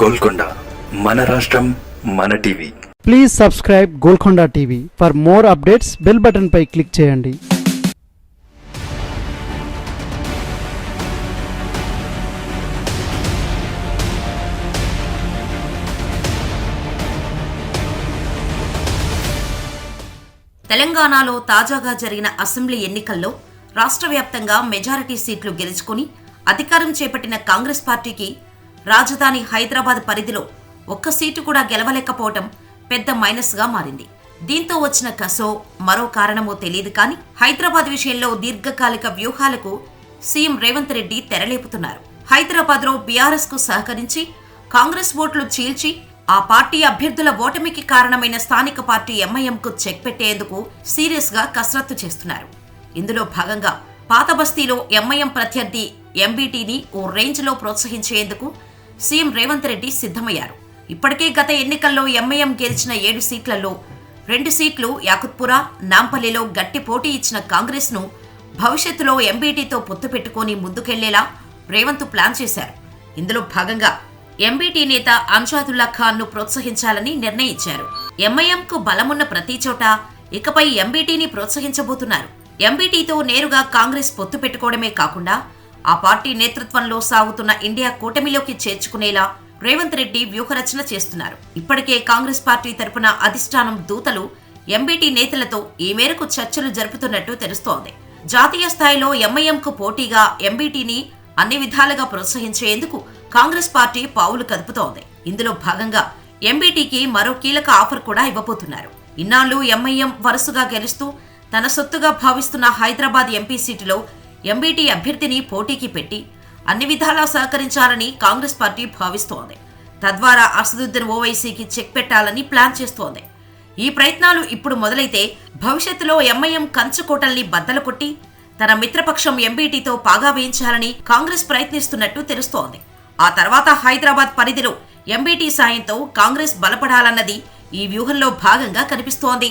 గోల్కొండ మన రాష్ట్రం మన TV. Please subscribe Golconda TV for more updates bell button pi click చేయండి. తెలంగాణలో తాజాగా జరిగిన అసెంబ్లీ ఎన్నికల్లో రాష్ట్ర వ్యాప్తంగా మెజారిటీ సీట్లు గెలుచుకుని అధికారం చేపట్టిన కాంగ్రెస్ పార్టీకి రాజధాని హైదరాబాద్ పరిధిలో ఒక్క సీటు కూడా గెలవలేకపోవటం పెద్ద మైనస్గా మారింది. దీంతో వచ్చిన కసో మరో కారణమో తెలియదు కానీ హైదరాబాద్ విషయంలో దీర్ఘకాలిక వ్యూహాలకు సీఎం రేవంత్ రెడ్డి తెరలేపుతున్నారు. హైదరాబాద్లో బీఆర్ఎస్కు సహకరించి కాంగ్రెస్ ఓట్లు చీల్చి ఆ పార్టీ అభ్యర్థుల ఓటమికి కారణమైన స్థానిక పార్టీ ఎంఐఎంకు చెక్ పెట్టేందుకు సీరియస్గా కసరత్తు చేస్తున్నారు. ఇందులో భాగంగా పాత బస్తీలో ఎంఐఎం ప్రత్యర్థి ఎంబీటీని ఓ రేంజ్లో ప్రోత్సహించేందుకు సీఎం రేవంత్ రెడ్డి సిద్ధమయ్యారు. ఇప్పటికే గత ఎన్నికల్లో ఎంఐఎం గెలిచిన ఏడు సీట్లలో రెండు సీట్లు యాకుత్పురా నాంపల్లిలో గట్టి పోటీ ఇచ్చిన కాంగ్రెస్ను భవిష్యత్తులో ఎంబీటీతో పొత్తు పెట్టుకొని ముందుకెళ్ళేలా రేవంత్ ప్లాన్ చేశారు. ఇందులో భాగంగా ఎంబీటీ నేత అంజాదుల్లా ఖాన్ను ప్రోత్సహించాలని నిర్ణయించారు. ఎంఐఎంకు బలమున్న ప్రతి చోట ఇకపై ఎంబీటీని ప్రోత్సహించబోతున్నారు. ఎంబీటీతో నేరుగా కాంగ్రెస్ పొత్తు పెట్టుకోవడమే కాకుండా ఆ పార్టీ నేతృత్వంలో సాగుతున్న ఇండియా కూటమిలోకి చేర్చుకునేలా రేవంత్ రెడ్డి వ్యూహరచన చేస్తున్నారు. ఇప్పటికే కాంగ్రెస్ పార్టీ తరపున అధిష్టానం దూతలు ఎంబీటీ నేతలతో ఈ మేరకు చర్చలు జరుపుతున్నట్టు తెలుస్తోంది. జాతీయ స్థాయిలో ఎంఐఎంకు పోటీగా ఎంబీటీని అన్ని విధాలుగా ప్రోత్సహించేందుకు కాంగ్రెస్ పార్టీ పావులు కదుపుతోంది. ఇందులో భాగంగా ఎంబీటీకి మరో కీలక ఆఫర్ కూడా ఇవ్వబోతున్నారు. ఇన్నాళ్ళు ఎంఐఎం వరుసగా గెలుస్తూ తన సొత్తుగా భావిస్తున్న హైదరాబాద్ ఎంపీ సీటులో ఎంబీటీ అభ్యర్థిని పోటీకి పెట్టి అన్ని విధాలా సహకరించాలని కాంగ్రెస్ పార్టీ భావిస్తోంది. తద్వారా అసదుద్దీన్ ఓవైసీకి చెక్ పెట్టాలని ప్లాన్ చేస్తోంది. ఈ ప్రయత్నాలు ఇప్పుడు మొదలైతే భవిష్యత్తులో ఎంఐఎం కంచుకోటల్ని బద్దలు కొట్టి తన మిత్రపక్షం ఎంబీటీతో పాగా వేయించాలని కాంగ్రెస్ ప్రయత్నిస్తున్నట్టు తెలుస్తోంది. ఆ తర్వాత హైదరాబాద్ పరిధిలో ఎంబీటీ సాయంతో కాంగ్రెస్ బలపడాలన్నది ఈ వ్యూహంలో భాగంగా కనిపిస్తోంది.